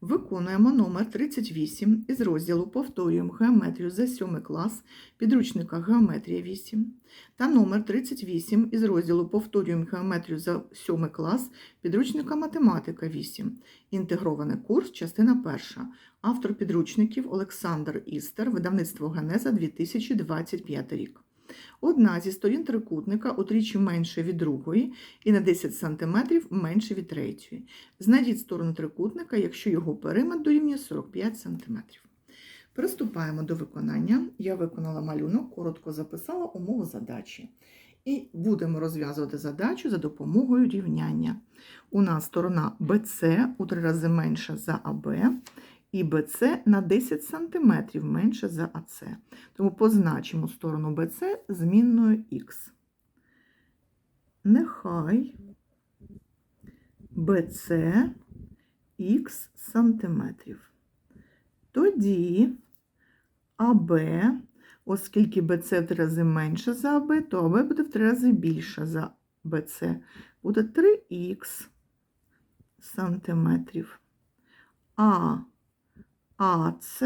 Виконуємо номер 38 із розділу Повторюємо геометрію за 7 клас підручника Геометрія 8 та номер 38 із розділу Повторюємо геометрію за 7 клас підручника Математика 8. Інтегрований курс, частина 1. Автор підручників Олександр Істер, видавництво Генеза 2025 рік. Одна зі сторін трикутника утричі менше від другої і на 10 см менше від третьої. Знайдіть сторону трикутника, якщо його периметр дорівнює 45 см. Приступаємо до виконання. Я виконала малюнок, коротко записала умову задачі. І будемо розв'язувати задачу за допомогою рівняння. У нас сторона BC у три рази менша за АБ, і BC на 10 см менше за АС. Тому позначимо сторону BC змінною Х. Нехай BC Х сантиметрів. Тоді АБ, оскільки BC в три рази менше за АБ, то АБ буде в три рази більше за BC. Буде 3х сантиметрів. А АС,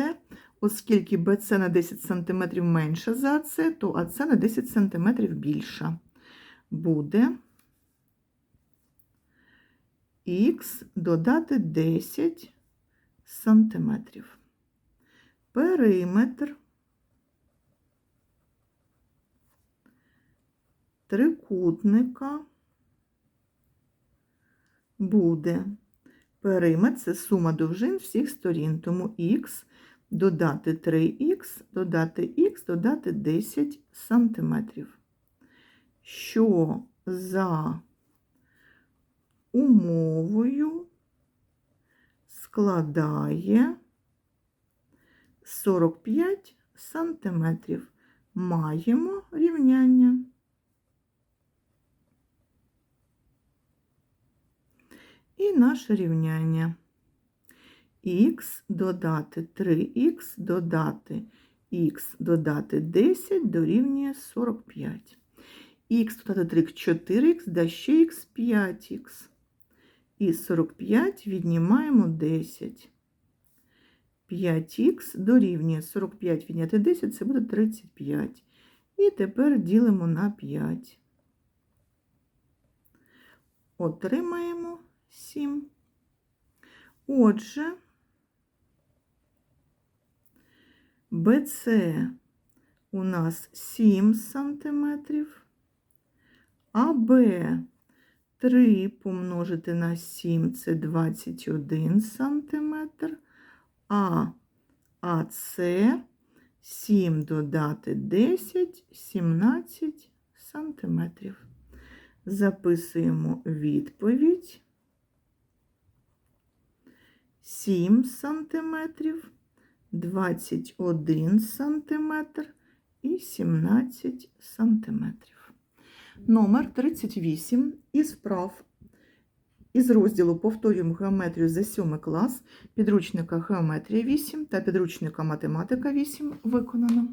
оскільки БЦ на 10 см менше за АС, то АС на 10 см більша. Буде Х додати 10 см. Периметр трикутника буде Периметр це сума довжин всіх сторін, тому х додати 3х, додати х, додати 10 сантиметрів. Що за умовою складає 45 сантиметрів. Маємо рівняння. І наше рівняння х додати 3х додати х додати 10 дорівнює 45. Х додати 3 4х, да ще х 5х. І 45 віднімаємо 10. 5х дорівнює 45 відняти 10, це буде 35. І тепер ділимо на 5. Отримаємо 7. Отже, БЦ у нас 7 сантиметрів, а Б 3 помножити на 7 це 21 сантиметр, а АС 7 додати 10 17 сантиметрів. Записуємо відповідь. 7 сантиметрів, 21 сантиметр і 17 сантиметрів. Номер 38 із вправ із розділу Повторюємо геометрію за 7 клас підручника Геометрія 8 та підручника Математика 8 виконано.